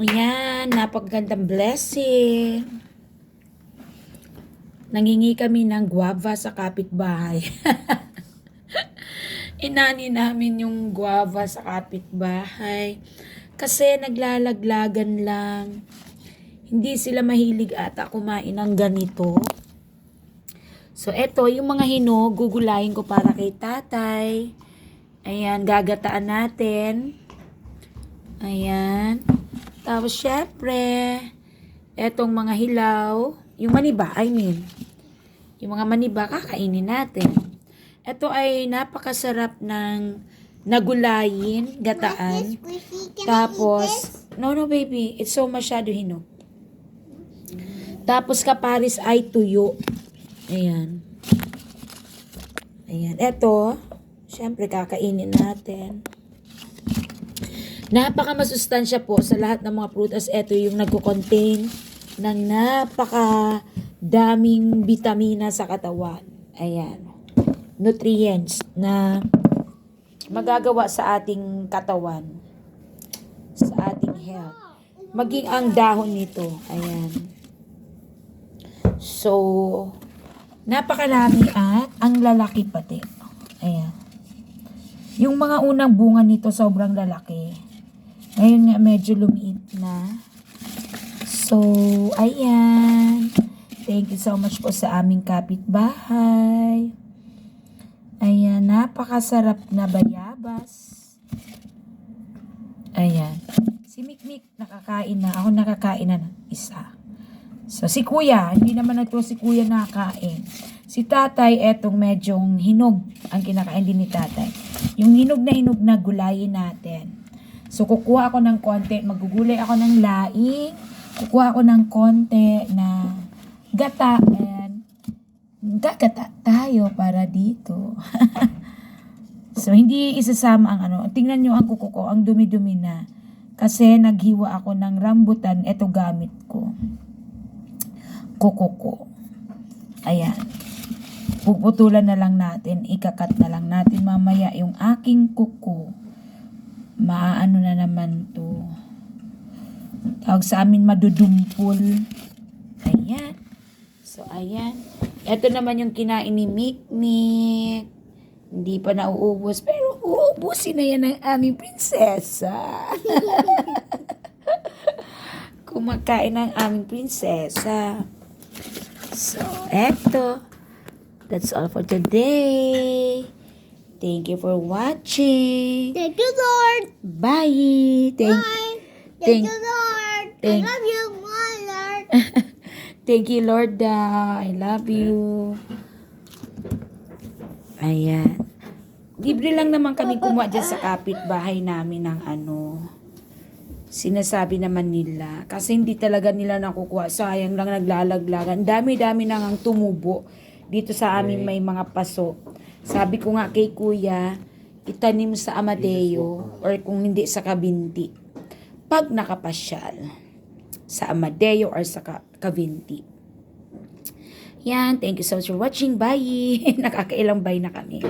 Ayan, napakagandang blessing. Nangingi kami ng guava sa kapitbahay. Inani namin yung guava sa kapitbahay. Kasi naglalaglagan lang. Hindi sila mahilig ata kumain ng ganito. So, eto, yung mga hinog, gugulayin ko para kay tatay. Ayan, gagataan natin. Ayan. Tapos, syempre, etong mga hilaw, yung maniba, I mean, yung mga maniba, kakainin natin. Ito ay napakasarap ng nagulayin, gataan. Tapos, no, no, baby, it's so masyado hinog. Tapos, kaparis ay tuyo. Ayan. Ayan. Ito, syempre, kakainin natin. Napaka masustansya po sa lahat ng mga prutas. Ito yung nagko-contain ng napaka daming vitamina sa katawan. Ayan. Nutrients na magagawa sa ating katawan. Sa ating health. Maging ang dahon nito. Ayan. So, napakarami at ang lalaki pati. Ayan. Yung mga unang bunga nito sobrang lalaki. Ngayon nga medyo lumiit na. So, ayan. Thank you so much po sa aming kapitbahay. Ayan, napakasarap na bayabas. Ayan. Si Mikmik nakakain na. Ako nakakain na isa. So, si Kuya, hindi naman na si Kuya nakakain. Si Tatay, etong medyong hinog ang kinakain din ni Tatay. Yung hinog na hinog na gulayin natin. So, kukuha ako ng konti, magugulay ako ng laing, kukuha ako ng konti na gata, and gagata tayo para dito. so, hindi isasama ang ano. Tingnan nyo ang kuko ko, ang dumi-dumi na. Kasi naghiwa ako ng rambutan, eto gamit ko. Kuko ko. Ayan. Puputulan na lang natin, ikakat na lang natin mamaya yung aking kuko maaano na naman to. Tawag sa amin madudumpol. Ayan. So, ayan. Ito naman yung kinain ni Mikmik. Hindi pa nauubos. Pero uubusin na yan ng aming prinsesa. Kumakain ng aming prinsesa. So, eto. That's all for today. Thank you for watching. Thank you, Lord. Bye. Thank, Bye. thank- Thank, you, Lord. thank- I love you, my Lord. thank you, Lord. I love you. Ayan. Libre lang naman kami kumuha dyan sa kapitbahay namin ng ano. Sinasabi naman nila. Kasi hindi talaga nila nakukuha. Sayang lang naglalaglagan. Dami-dami nang ang tumubo. Dito sa amin may mga paso. Sabi ko nga kay kuya, itanim sa Amadeo or kung hindi sa Kabinti. Pag nakapasyal sa Amadeo or sa Ka- Kabinti. Yan, thank you so much for watching. Bye! Nakakailang bye na kami.